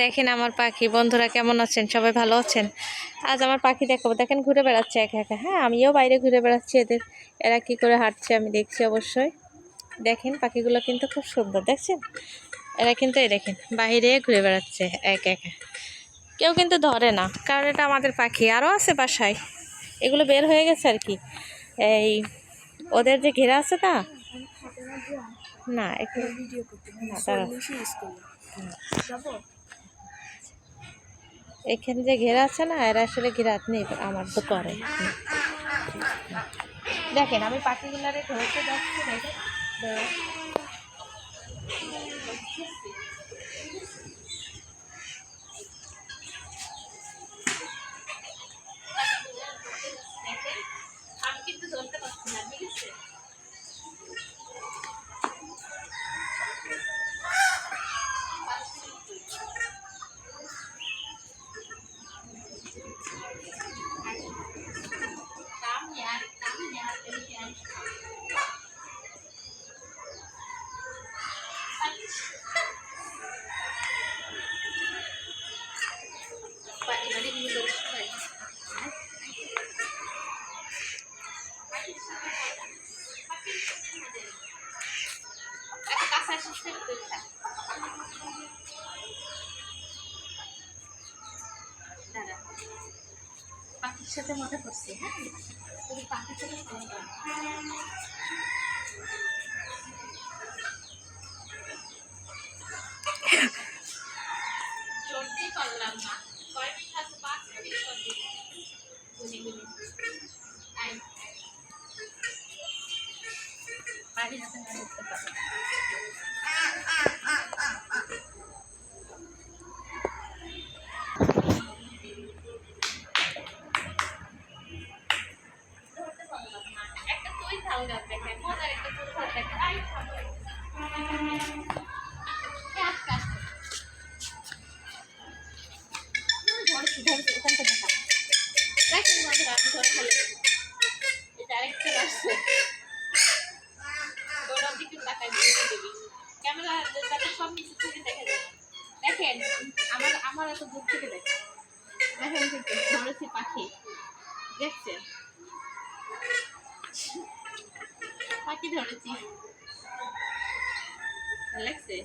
দেখেন আমার পাখি, বন্ধুরা কেমন আছেন? সবাই ভালো আছেন? আজ আমার পাখি দেখাবো। দেখেন ঘুরে বেড়াচ্ছে একা একা। হ্যাঁ আমিও বাইরে ঘুরে বেড়াচ্ছি এদের। এরা কি করে হাঁটছে আমি দেখছি অবশ্যই। দেখেন, পাখিগুলো কিন্তু খুব সুন্দর, দেখছেন? এরা কিন্তু এই দেখেন, বাইরে ঘুরে বেড়াচ্ছে একা একা। কেউ কিন্তু ধরে না, কারণ এটা আমাদের পাখি। আরও আছে বাসায়। এগুলো বের হয়ে গেছে আর কি। এই, ওদের যে ঘেরা আছে না না একটু ভিডিও করতে না, যাব? এখানে যে ঘেরা আছে না এরা আসলে ঘেরাত নেই আমার তো করে। দেখেন আমি পাখিগুলারে ধরতে যাচ্ছি দেখেন। পাখির সাথে মজা করছি হ্যাঁ পাখির সাথে মজা করো। পারলাম না কয় মিনিট আছে পাঁচ মিনিট গুনি গুনি আই বাড়ি হাতে না দেখতে পারো একটা তুই খাও মজার একটা সব নিচে থেকে দেখেন। আমার আমার এত দূর থেকে দেখেন। দেখেন থেকে ধরেছে পাখি। দেখছেন? পাখি ধরেছি। লাগছে